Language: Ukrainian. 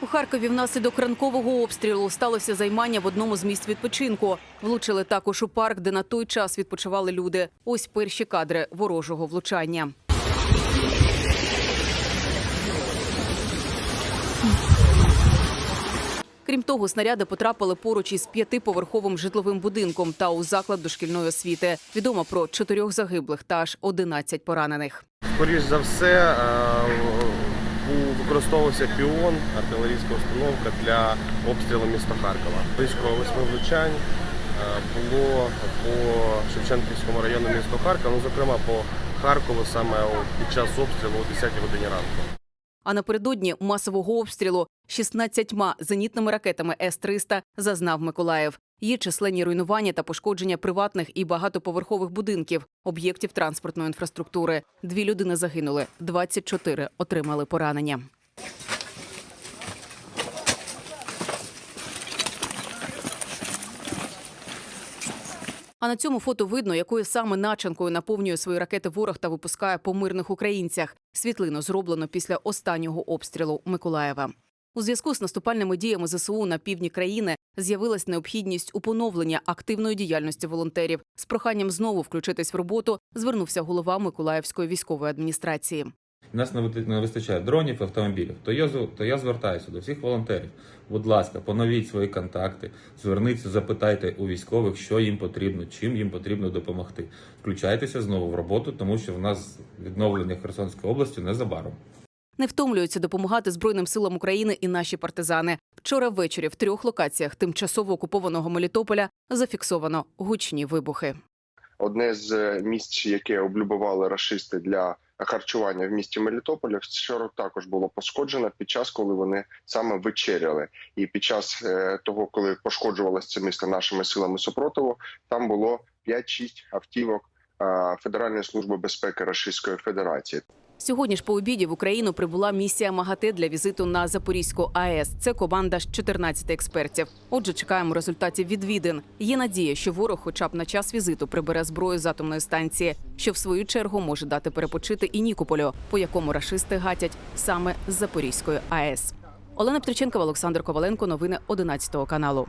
У Харкові внаслідок ранкового обстрілу сталося займання в одному з місць відпочинку. Влучили також у парк, де на той час відпочивали люди. Ось перші кадри ворожого влучання. Крім того, снаряди потрапили поруч із п'ятиповерховим житловим будинком та у заклад дошкільної освіти. Відомо про чотирьох загиблих та аж 11 поранених. Скоріш за все, е, використовувався піон, артилерійська установка для обстрілу міста Харкова. Близько восьми влучань е, було по Шевченківському району міста Харкова, ну, зокрема по Харкову саме під час обстрілу о 10 годині ранку. А напередодні масового обстрілу 16 зенітними ракетами С-300 зазнав Миколаїв. Є численні руйнування та пошкодження приватних і багатоповерхових будинків, об'єктів транспортної інфраструктури. Дві людини загинули, 24 отримали поранення. А на цьому фото видно, якою саме начинкою наповнює свої ракети ворог та випускає по мирних українцях. Світлину зроблено після останнього обстрілу Миколаєва. У зв'язку з наступальними діями ЗСУ на півдні країни з'явилась необхідність у поновлення активної діяльності волонтерів. З проханням знову включитись в роботу звернувся голова Миколаївської військової адміністрації. У нас не вистачає дронів, автомобілів. То я то я звертаюся до всіх волонтерів. Будь ласка, поновіть свої контакти, зверніться, запитайте у військових, що їм потрібно, чим їм потрібно допомогти. Включайтеся знову в роботу, тому що в нас відновлення Херсонської області незабаром. Не втомлюються допомагати Збройним силам України і наші партизани. Вчора ввечері в трьох локаціях тимчасово окупованого Мелітополя зафіксовано гучні вибухи. одне з е, місць, яке облюбували рашисти для харчування в місті Мелітополя, вчора також було пошкоджено під час, коли вони саме вечеряли. І під час е, того, коли пошкоджувалося це місто нашими силами супротиву, там було 5-6 автівок Федеральної служби безпеки Російської Федерації. Сьогодні ж по обіді в Україну прибула місія МАГАТЕ для візиту на Запорізьку АЕС. Це команда з 14 експертів. Отже, чекаємо результатів відвідин. Є надія, що ворог, хоча б на час візиту, прибере зброю з атомної станції, що в свою чергу може дати перепочити і Нікополю, по якому рашисти гатять саме з Запорізької АЕС. Олена Петриченкова, Олександр Коваленко. Новини 11 каналу.